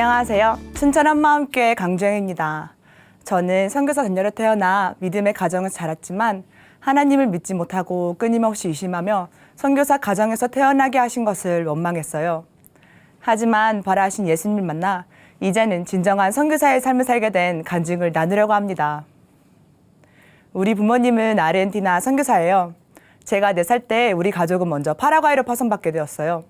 안녕하세요. 춘천 한마음교회 강주영입니다. 저는 선교사 자녀로 태어나 믿음의 가정에서 자랐지만 하나님을 믿지 못하고 끊임없이 의심하며 선교사 가정에서 태어나게 하신 것을 원망했어요. 하지만 바라하신 예수님을 만나 이제는 진정한 선교사의 삶을 살게 된 간증을 나누려고 합니다. 우리 부모님은 아르헨티나 선교사예요. 제가 4살 때 우리 가족은 먼저 파라과이로 파송받게 되었어요.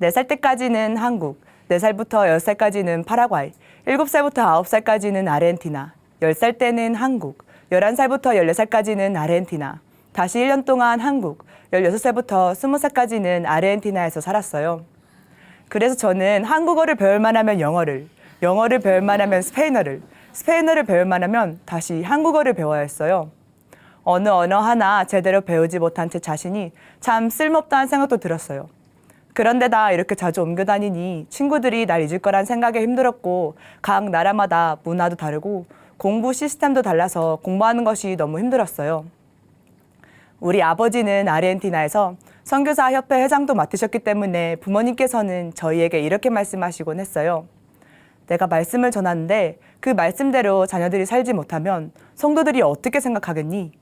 4살 때까지는 한국, 4살부터 10살까지는 파라과이, 7살부터 9살까지는 아르헨티나, 10살 때는 한국, 11살부터 14살까지는 아르헨티나, 다시 1년 동안 한국, 16살부터 20살까지는 아르헨티나에서 살았어요. 그래서 저는 한국어를 배울만 하면 영어를, 영어를 배울만 하면 스페인어를, 스페인어를 배울만 하면 다시 한국어를 배워야 했어요. 어느 언어 하나 제대로 배우지 못한 제 자신이 참 쓸모없다는 생각도 들었어요. 그런데다 이렇게 자주 옮겨 다니니 친구들이 날 잊을 거란 생각에 힘들었고 각 나라마다 문화도 다르고 공부 시스템도 달라서 공부하는 것이 너무 힘들었어요. 우리 아버지는 아르헨티나에서 선교사 협회 회장도 맡으셨기 때문에 부모님께서는 저희에게 이렇게 말씀하시곤 했어요. 내가 말씀을 전하는데 그 말씀대로 자녀들이 살지 못하면 성도들이 어떻게 생각하겠니?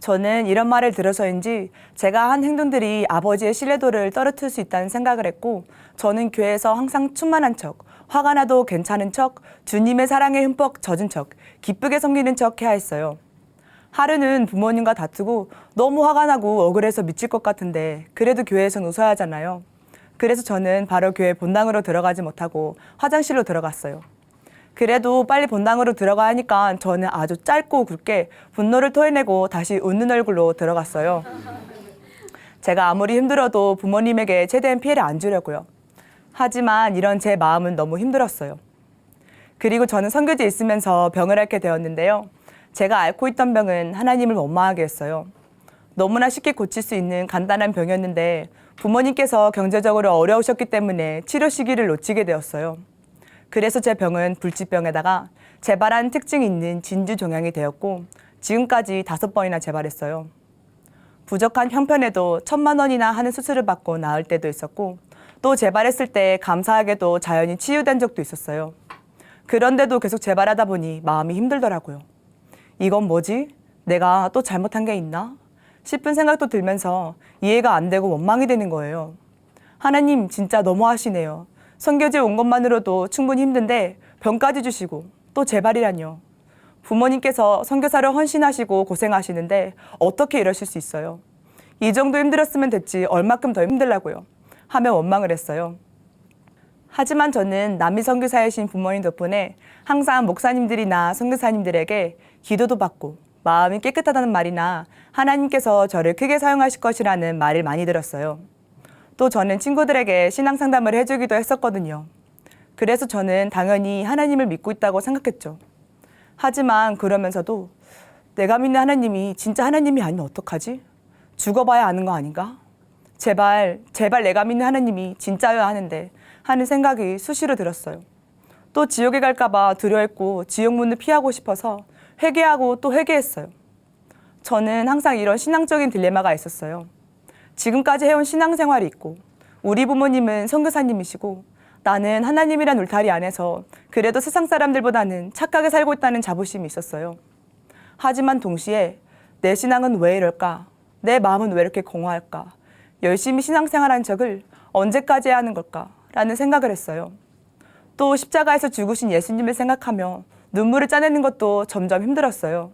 저는 이런 말을 들어서인지 제가 한 행동들이 아버지의 신뢰도를 떨어뜨릴 수 있다는 생각을 했고 저는 교회에서 항상 충만한 척, 화가 나도 괜찮은 척, 주님의 사랑에 흠뻑 젖은 척, 기쁘게 섬기는 척 해야 했어요. 하루는 부모님과 다투고 너무 화가 나고 억울해서 미칠 것 같은데 그래도 교회에선 웃어야 하잖아요. 그래서 저는 바로 교회 본당으로 들어가지 못하고 화장실로 들어갔어요. 그래도 빨리 본당으로 들어가 하니까 저는 아주 짧고 굵게 분노를 토해내고 다시 웃는 얼굴로 들어갔어요. 제가 아무리 힘들어도 부모님에게 최대한 피해를 안 주려고요. 하지만 이런 제 마음은 너무 힘들었어요. 그리고 저는 선교지에 있으면서 병을 앓게 되었는데요. 제가 앓고 있던 병은 하나님을 원망하게 했어요. 너무나 쉽게 고칠 수 있는 간단한 병이었는데 부모님께서 경제적으로 어려우셨기 때문에 치료 시기를 놓치게 되었어요. 그래서 제 병은 불치병에다가 재발한 특징이 있는 진주 종양이 되었고 지금까지 다섯 번이나 재발했어요. 부족한 형편에도 천만 원이나 하는 수술을 받고 나을 때도 있었고 또 재발했을 때 감사하게도 자연히 치유된 적도 있었어요. 그런데도 계속 재발하다 보니 마음이 힘들더라고요. 이건 뭐지? 내가 또 잘못한 게 있나? 싶은 생각도 들면서 이해가 안 되고 원망이 되는 거예요. 하나님 진짜 너무하시네요. 선교지에 온 것만으로도 충분히 힘든데 병까지 주시고 또 재발이라뇨. 부모님께서 선교사를 헌신하시고 고생하시는데 어떻게 이러실 수 있어요? 이 정도 힘들었으면 됐지 얼마큼 더 힘들라고요. 하며 원망을 했어요. 하지만 저는 남미 선교사이신 부모님 덕분에 항상 목사님들이나 선교사님들에게 기도도 받고 마음이 깨끗하다는 말이나 하나님께서 저를 크게 사용하실 것이라는 말을 많이 들었어요. 또 저는 친구들에게 신앙 상담을 해주기도 했었거든요. 그래서 저는 당연히 하나님을 믿고 있다고 생각했죠. 하지만 그러면서도 내가 믿는 하나님이 진짜 하나님이 아니면 어떡하지? 죽어봐야 아는 거 아닌가? 제발, 제발 내가 믿는 하나님이 진짜여야 하는데 하는 생각이 수시로 들었어요. 또 지옥에 갈까봐 두려워했고 지옥문을 피하고 싶어서 회개하고 또 회개했어요. 저는 항상 이런 신앙적인 딜레마가 있었어요. 지금까지 해온 신앙생활이 있고 우리 부모님은 선교사님이시고 나는 하나님이란 울타리 안에서 그래도 세상 사람들보다는 착하게 살고 있다는 자부심이 있었어요. 하지만 동시에 내 신앙은 왜 이럴까? 내 마음은 왜 이렇게 공허할까? 열심히 신앙생활한 적을 언제까지 해야 하는 걸까? 라는 생각을 했어요. 또 십자가에서 죽으신 예수님을 생각하며 눈물을 짜내는 것도 점점 힘들었어요.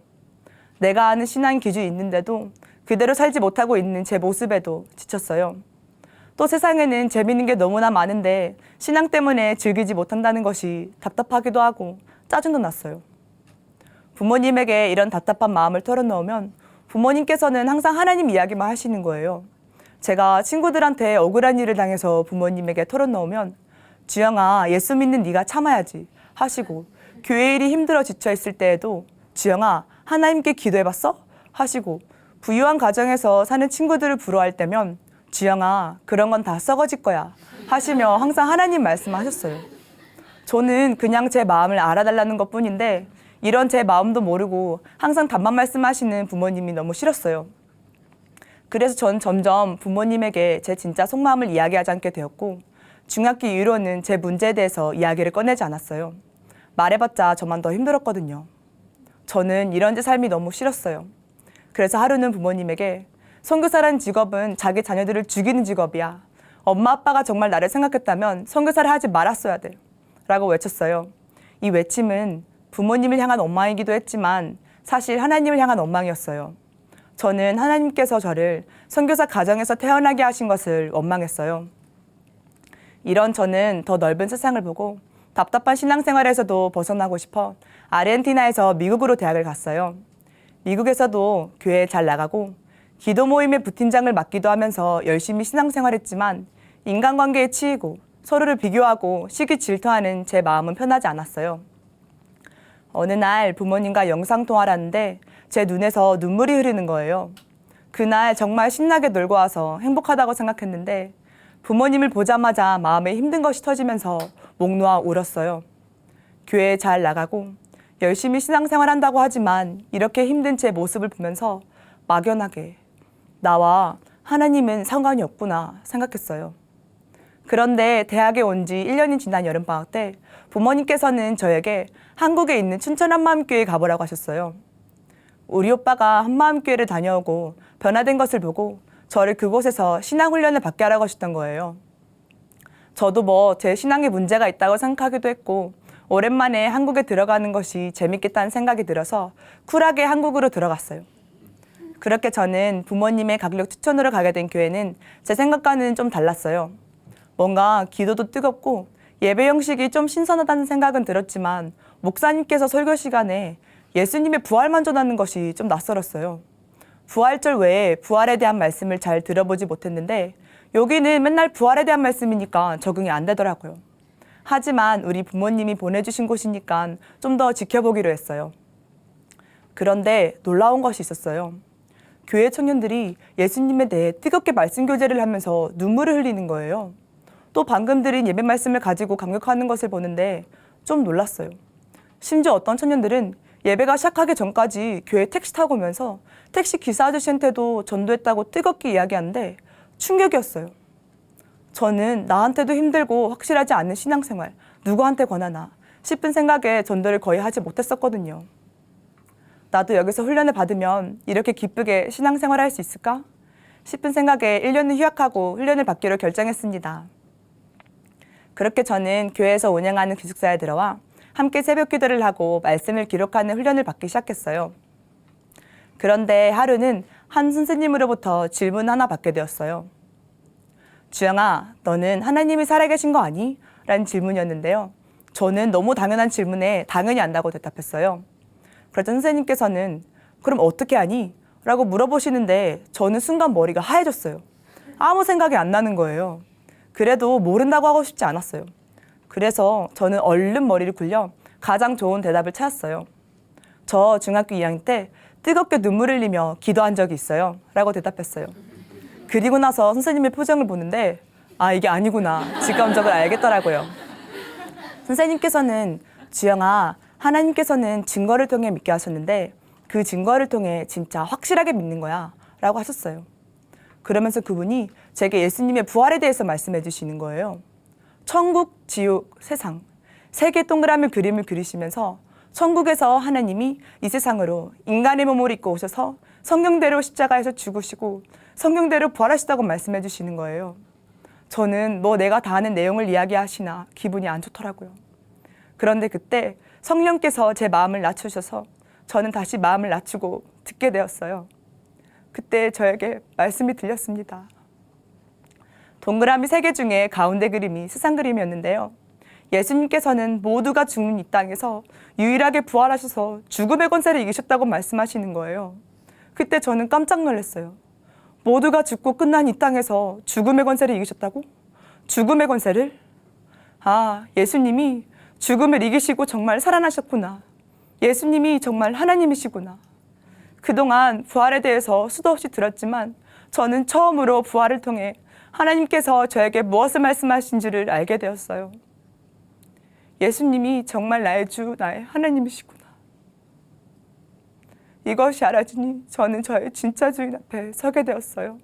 내가 아는 신앙 기준이 있는데도 그대로 살지 못하고 있는 제 모습에도 지쳤어요. 또 세상에는 재밌는 게 너무나 많은데 신앙 때문에 즐기지 못한다는 것이 답답하기도 하고 짜증도 났어요. 부모님에게 이런 답답한 마음을 털어놓으면 부모님께서는 항상 하나님 이야기만 하시는 거예요. 제가 친구들한테 억울한 일을 당해서 부모님에게 털어놓으면 주영아 예수 믿는 네가 참아야지 하시고 교회 일이 힘들어 지쳐 있을 때에도 주영아 하나님께 기도해봤어? 하시고 부유한 가정에서 사는 친구들을 부러워할 때면 주영아 그런 건 다 썩어질 거야 하시며 항상 하나님 말씀하셨어요. 저는 그냥 제 마음을 알아달라는 것 뿐인데 이런 제 마음도 모르고 항상 답만 말씀하시는 부모님이 너무 싫었어요. 그래서 전 점점 부모님에게 제 진짜 속마음을 이야기하지 않게 되었고 중학기 이후로는 제 문제에 대해서 이야기를 꺼내지 않았어요. 말해봤자 저만 더 힘들었거든요. 저는 이런 제 삶이 너무 싫었어요. 그래서 하루는 부모님에게 선교사라는 직업은 자기 자녀들을 죽이는 직업이야. 엄마 아빠가 정말 나를 생각했다면 선교사를 하지 말았어야 돼. 라고 외쳤어요. 이 외침은 부모님을 향한 원망이기도 했지만 사실 하나님을 향한 원망이었어요. 저는 하나님께서 저를 선교사 가정에서 태어나게 하신 것을 원망했어요. 이런 저는 더 넓은 세상을 보고 답답한 신앙생활에서도 벗어나고 싶어 아르헨티나에서 미국으로 대학을 갔어요. 미국에서도 교회 잘 나가고 기도 모임의 부팀장을 맡기도 하면서 열심히 신앙생활했지만 인간관계에 치이고 서로를 비교하고 시기 질투하는 제 마음은 편하지 않았어요. 어느 날 부모님과 영상통화를 하는데 제 눈에서 눈물이 흐르는 거예요. 그날 정말 신나게 놀고 와서 행복하다고 생각했는데 부모님을 보자마자 마음에 힘든 것이 터지면서 목 놓아 울었어요. 교회에 잘 나가고 열심히 신앙생활 한다고 하지만 이렇게 힘든 제 모습을 보면서 막연하게 나와 하나님은 상관이 없구나 생각했어요. 그런데 대학에 온 지 1년이 지난 여름방학 때 부모님께서는 저에게 한국에 있는 춘천 한마음교회에 가보라고 하셨어요. 우리 오빠가 한마음교회를 다녀오고 변화된 것을 보고 저를 그곳에서 신앙훈련을 받게 하라고 하셨던 거예요. 저도 뭐 제 신앙에 문제가 있다고 생각하기도 했고 오랜만에 한국에 들어가는 것이 재밌겠다는 생각이 들어서 쿨하게 한국으로 들어갔어요. 그렇게 저는 부모님의 강력 추천으로 가게 된 교회는 제 생각과는 좀 달랐어요. 뭔가 기도도 뜨겁고 예배 형식이 좀 신선하다는 생각은 들었지만 목사님께서 설교 시간에 예수님의 부활만 전하는 것이 좀 낯설었어요. 부활절 외에 부활에 대한 말씀을 잘 들어보지 못했는데 여기는 맨날 부활에 대한 말씀이니까 적응이 안 되더라고요. 하지만 우리 부모님이 보내주신 곳이니까 좀 더 지켜보기로 했어요. 그런데 놀라운 것이 있었어요. 교회 청년들이 예수님에 대해 뜨겁게 말씀 교제를 하면서 눈물을 흘리는 거예요. 또 방금 드린 예배 말씀을 가지고 감격하는 것을 보는데 좀 놀랐어요. 심지어 어떤 청년들은 예배가 시작하기 전까지 교회 택시 타고 오면서 택시 기사 아저씨한테도 전도했다고 뜨겁게 이야기하는데 충격이었어요. 저는 나한테도 힘들고 확실하지 않은 신앙생활, 누구한테 권하나 싶은 생각에 전도를 거의 하지 못했었거든요. 나도 여기서 훈련을 받으면 이렇게 기쁘게 신앙생활을 할수 있을까? 싶은 생각에 1년을 휴학하고 훈련을 받기로 결정했습니다. 그렇게 저는 교회에서 운영하는 기숙사에 들어와 함께 새벽 기도를 하고 말씀을 기록하는 훈련을 받기 시작했어요. 그런데 하루는 한 선생님으로부터 질문 하나 받게 되었어요. 주영아, 너는 하나님이 살아계신 거 아니? 라는 질문이었는데요. 저는 너무 당연한 질문에 당연히 안다고 대답했어요. 그러자 선생님께서는 그럼 어떻게 하니? 라고 물어보시는데 저는 순간 머리가 하얘졌어요. 아무 생각이 안 나는 거예요. 그래도 모른다고 하고 싶지 않았어요. 그래서 저는 얼른 머리를 굴려 가장 좋은 대답을 찾았어요. 저 중학교 2학년 때 뜨겁게 눈물을 흘리며 기도한 적이 있어요. 라고 대답했어요. 그리고 나서 선생님의 표정을 보는데 아 이게 아니구나 직감적으로 알겠더라고요. 선생님께서는 주영아 하나님께서는 증거를 통해 믿게 하셨는데 그 증거를 통해 진짜 확실하게 믿는 거야 라고 하셨어요. 그러면서 그분이 제게 예수님의 부활에 대해서 말씀해 주시는 거예요. 천국, 지옥, 세상 세 개 동그라미 그림을 그리시면서 천국에서 하나님이 이 세상으로 인간의 몸을 입고 오셔서 성경대로 십자가에서 죽으시고 성경대로 부활하시다고 말씀해 주시는 거예요. 저는 뭐 내가 다 아는 내용을 이야기하시나 기분이 안 좋더라고요. 그런데 그때 성령께서 제 마음을 낮추셔서 저는 다시 마음을 낮추고 듣게 되었어요. 그때 저에게 말씀이 들렸습니다. 동그라미 세 개 중에 가운데 그림이 세상 그림이었는데요. 예수님께서는 모두가 죽는 이 땅에서 유일하게 부활하셔서 죽음의 권세를 이기셨다고 말씀하시는 거예요. 그때 저는 깜짝 놀랐어요. 모두가 죽고 끝난 이 땅에서 죽음의 권세를 이기셨다고? 죽음의 권세를? 아, 예수님이 죽음을 이기시고 정말 살아나셨구나. 예수님이 정말 하나님이시구나. 그동안 부활에 대해서 수도 없이 들었지만 저는 처음으로 부활을 통해 하나님께서 저에게 무엇을 말씀하신지를 알게 되었어요. 예수님이 정말 나의 주, 나의 하나님이시구나. 이것이 알아지니 저는 저의 진짜 주인 앞에 서게 되었어요.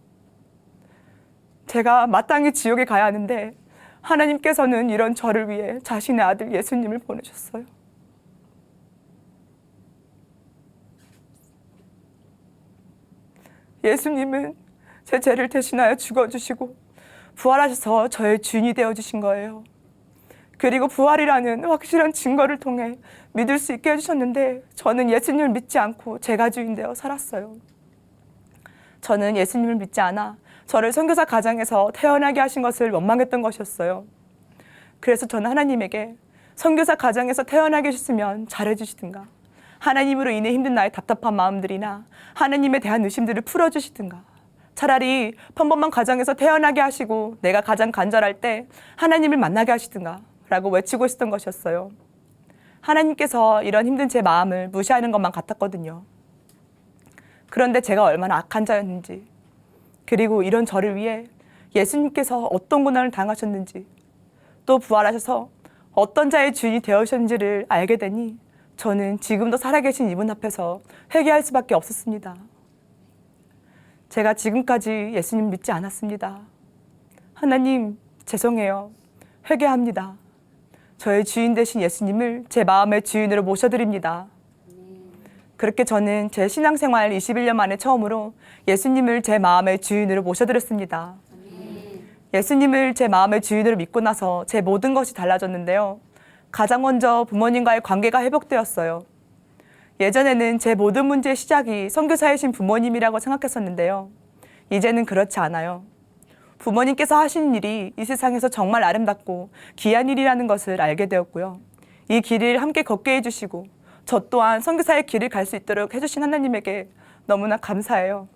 제가 마땅히 지옥에 가야 하는데 하나님께서는 이런 저를 위해 자신의 아들 예수님을 보내셨어요. 예수님은 제 죄를 대신하여 죽어주시고 부활하셔서 저의 주인이 되어주신 거예요. 그리고 부활이라는 확실한 증거를 통해 믿을 수 있게 해주셨는데 저는 예수님을 믿지 않고 제가 주인 되어 살았어요. 저는 예수님을 믿지 않아 저를 선교사 가정에서 태어나게 하신 것을 원망했던 것이었어요. 그래서 저는 하나님에게 선교사 가정에서 태어나게 해주셨으면 잘해주시든가 하나님으로 인해 힘든 나의 답답한 마음들이나 하나님에 대한 의심들을 풀어주시든가 차라리 평범한 가정에서 태어나게 하시고 내가 가장 간절할 때 하나님을 만나게 하시든가 라고 외치고 있었던 것이었어요. 하나님께서 이런 힘든 제 마음을 무시하는 것만 같았거든요. 그런데 제가 얼마나 악한 자였는지, 그리고 이런 저를 위해 예수님께서 어떤 고난을 당하셨는지, 또 부활하셔서 어떤 자의 주인이 되어셨는지를 알게 되니 저는 지금도 살아계신 이분 앞에서 회개할 수밖에 없었습니다. 제가 지금까지 예수님 믿지 않았습니다. 하나님, 죄송해요. 회개합니다. 저의 주인 되신 예수님을 제 마음의 주인으로 모셔드립니다. 그렇게 저는 제 신앙생활 21년 만에 처음으로 예수님을 제 마음의 주인으로 모셔드렸습니다. 예수님을 제 마음의 주인으로 믿고 나서 제 모든 것이 달라졌는데요. 가장 먼저 부모님과의 관계가 회복되었어요. 예전에는 제 모든 문제의 시작이 선교사이신 부모님이라고 생각했었는데요. 이제는 그렇지 않아요. 부모님께서 하시는 일이 이 세상에서 정말 아름답고 귀한 일이라는 것을 알게 되었고요. 이 길을 함께 걷게 해주시고 저 또한 선교사의 길을 갈 수 있도록 해주신 하나님에게 너무나 감사해요.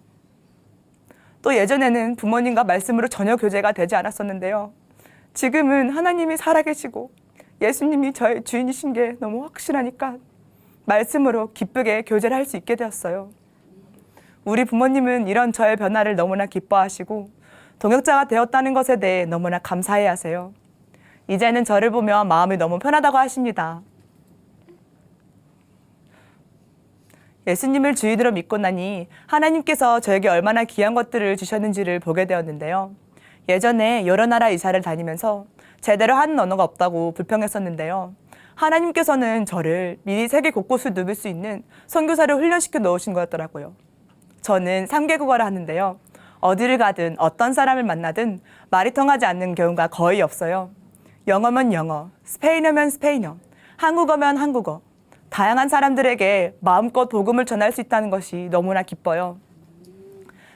또 예전에는 부모님과 말씀으로 전혀 교제가 되지 않았었는데요. 지금은 하나님이 살아계시고 예수님이 저의 주인이신 게 너무 확실하니까 말씀으로 기쁘게 교제를 할 수 있게 되었어요. 우리 부모님은 이런 저의 변화를 너무나 기뻐하시고 동역자가 되었다는 것에 대해 너무나 감사해 하세요. 이제는 저를 보며 마음이 너무 편하다고 하십니다. 예수님을 주인으로 믿고 나니 하나님께서 저에게 얼마나 귀한 것들을 주셨는지를 보게 되었는데요. 예전에 여러 나라 이사를 다니면서 제대로 하는 언어가 없다고 불평했었는데요. 하나님께서는 저를 미리 세계 곳곳을 누빌 수 있는 선교사를 훈련시켜 놓으신 거였더라고요. 저는 3개국어를 하는데요. 어디를 가든 어떤 사람을 만나든 말이 통하지 않는 경우가 거의 없어요. 영어면 영어, 스페인어면 스페인어, 한국어면 한국어. 다양한 사람들에게 마음껏 복음을 전할 수 있다는 것이 너무나 기뻐요.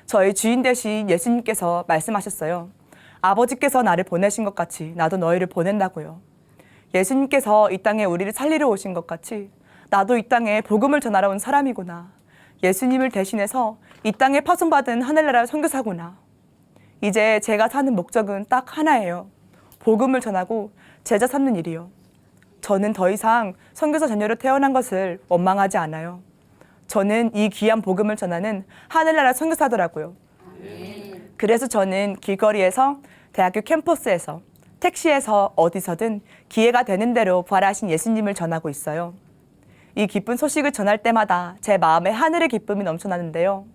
저희 주인 되신 예수님께서 말씀하셨어요. 아버지께서 나를 보내신 것 같이 나도 너희를 보낸다고요. 예수님께서 이 땅에 우리를 살리러 오신 것 같이 나도 이 땅에 복음을 전하러 온 사람이구나. 예수님을 대신해서 이 땅에 파송받은 하늘나라 선교사구나. 이제 제가 사는 목적은 딱 하나예요. 복음을 전하고 제자 삼는 일이요. 저는 더 이상 선교사 자녀로 태어난 것을 원망하지 않아요. 저는 이 귀한 복음을 전하는 하늘나라 선교사더라고요. 그래서 저는 길거리에서 대학교 캠퍼스에서 택시에서 어디서든 기회가 되는 대로 부활하신 예수님을 전하고 있어요. 이 기쁜 소식을 전할 때마다 제 마음에 하늘의 기쁨이 넘쳐나는데요.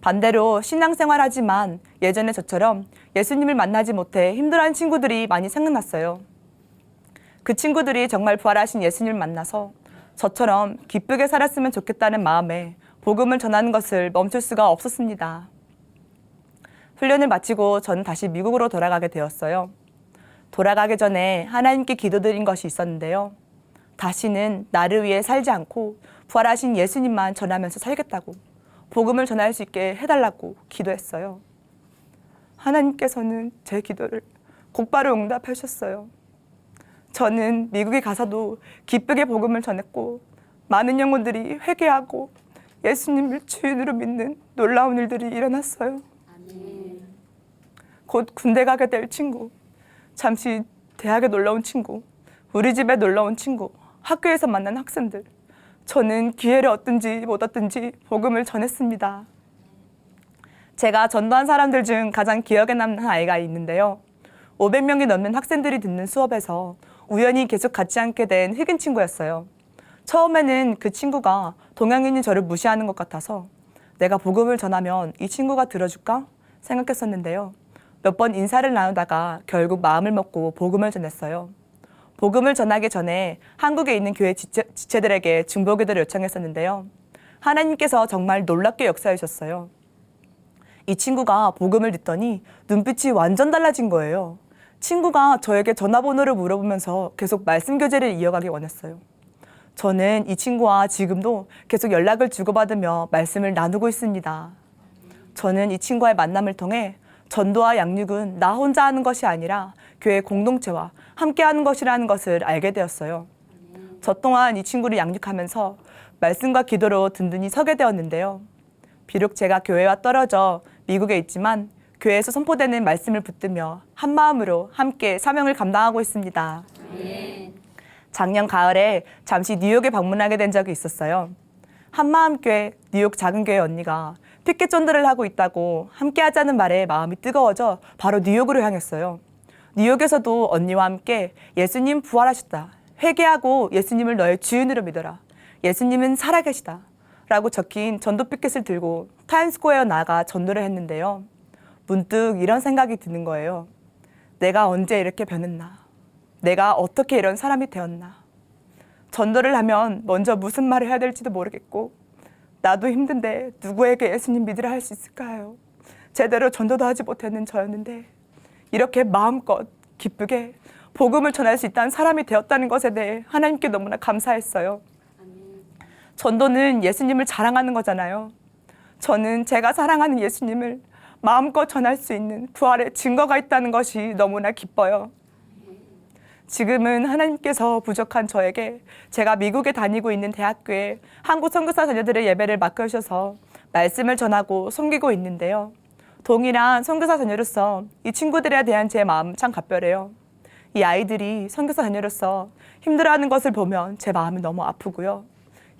반대로 신앙생활 하지만 예전에 저처럼 예수님을 만나지 못해 힘들어하는 친구들이 많이 생각났어요. 그 친구들이 정말 부활하신 예수님을 만나서 저처럼 기쁘게 살았으면 좋겠다는 마음에 복음을 전하는 것을 멈출 수가 없었습니다. 훈련을 마치고 저는 다시 미국으로 돌아가게 되었어요. 돌아가기 전에 하나님께 기도드린 것이 있었는데요. 다시는 나를 위해 살지 않고 부활하신 예수님만 전하면서 살겠다고 복음을 전할 수 있게 해달라고 기도했어요. 하나님께서는 제 기도를 곧바로 응답하셨어요. 저는 미국에 가서도 기쁘게 복음을 전했고 많은 영혼들이 회개하고 예수님을 주인으로 믿는 놀라운 일들이 일어났어요. 곧 군대 가게 될 친구, 잠시 대학에 놀러 온 친구, 우리 집에 놀러 온 친구, 학교에서 만난 학생들. 저는 기회를 얻든지 못 얻든지 복음을 전했습니다. 제가 전도한 사람들 중 가장 기억에 남는 아이가 있는데요. 500명이 넘는 학생들이 듣는 수업에서 우연히 계속 같이 앉게 된 흑인 친구였어요. 처음에는 그 친구가 동양인인 저를 무시하는 것 같아서 내가 복음을 전하면 이 친구가 들어줄까 생각했었는데요. 몇 번 인사를 나누다가 결국 마음을 먹고 복음을 전했어요. 복음을 전하기 전에 한국에 있는 교회 지체, 지체 들에게 중보기도를 요청했었는데요. 하나님께서 정말 놀랍게 역사해 주셨어요. 이 친구가 복음을 듣더니 눈빛이 완전 달라진 거예요. 친구가 저에게 전화번호를 물어보면서 계속 말씀 교제를 이어가기 원했어요. 저는 이 친구와 지금도 계속 연락을 주고받으며 말씀을 나누고 있습니다. 저는 이 친구와의 만남을 통해 전도와 양육은 나 혼자 하는 것이 아니라 교회 공동체와 함께 하는 것이라는 것을 알게 되었어요. 저 또한 이 친구를 양육하면서 말씀과 기도로 든든히 서게 되었는데요. 비록 제가 교회와 떨어져 미국에 있지만 교회에서 선포되는 말씀을 붙들며 한 마음으로 함께 사명을 감당하고 있습니다. 작년 가을에 잠시 뉴욕에 방문하게 된 적이 있었어요. 한마음교회 뉴욕 작은 교회 언니가 피켓 전도를 하고 있다고 함께 하자는 말에 마음이 뜨거워져 바로 뉴욕으로 향했어요. 뉴욕에서도 언니와 함께 예수님 부활하셨다. 회개하고 예수님을 너의 주인으로 믿어라. 예수님은 살아계시다. 라고 적힌 전도 피켓을 들고 타임스퀘어 나가 전도를 했는데요. 문득 이런 생각이 드는 거예요. 내가 언제 이렇게 변했나? 내가 어떻게 이런 사람이 되었나? 전도를 하면 먼저 무슨 말을 해야 될지도 모르겠고 나도 힘든데 누구에게 예수님 믿으라 할 수 있을까요? 제대로 전도도 하지 못했는 저였는데 이렇게 마음껏 기쁘게 복음을 전할 수 있다는 사람이 되었다는 것에 대해 하나님께 너무나 감사했어요. 전도는 예수님을 자랑하는 거잖아요. 저는 제가 사랑하는 예수님을 마음껏 전할 수 있는 부활의 증거가 있다는 것이 너무나 기뻐요. 지금은 하나님께서 부족한 저에게 제가 미국에 다니고 있는 대학교에 한국 선교사 자녀들의 예배를 맡겨주셔서 말씀을 전하고 섬기고 있는데요. 동일한 선교사 자녀로서 이 친구들에 대한 제 마음 참 각별해요. 이 아이들이 선교사 자녀로서 힘들어하는 것을 보면 제 마음이 너무 아프고요.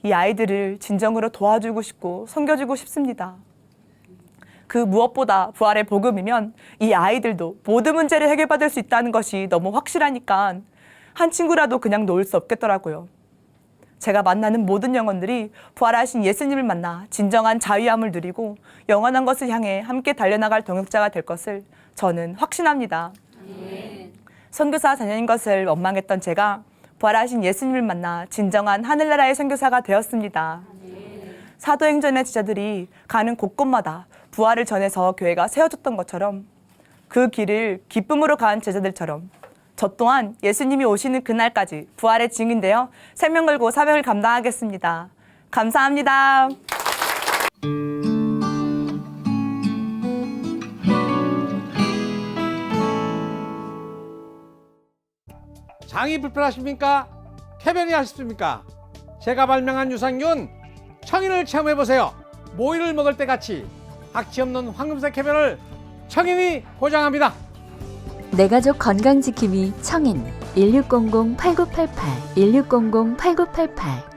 이 아이들을 진정으로 도와주고 싶고 섬겨주고 싶습니다. 그 무엇보다 부활의 복음이면 이 아이들도 모든 문제를 해결받을 수 있다는 것이 너무 확실하니까 한 친구라도 그냥 놓을 수 없겠더라고요. 제가 만나는 모든 영혼들이 부활하신 예수님을 만나 진정한 자유함을 누리고 영원한 것을 향해 함께 달려나갈 동역자가 될 것을 저는 확신합니다. 선교사 자녀인 것을 원망했던 제가 부활하신 예수님을 만나 진정한 하늘나라의 선교사가 되었습니다. 사도행전의 지자들이 가는 곳곳마다 부활을 전해서 교회가 세워졌던 것처럼 그 길을 기쁨으로 간 제자들처럼 저 또한 예수님이 오시는 그날까지 부활의 증인되어 생명 걸고 사명을 감당하겠습니다. 감사합니다. 장이 불편하십니까? 쾌변이 하십니까? 제가 발명한 유산균 청인을 체험해 보세요. 모이를 먹을 때 같이 악취 없는 황금색 쾌변을 청인이 보장합니다. 내 가족 건강 지킴이 청인. 1600-8988 1600-8988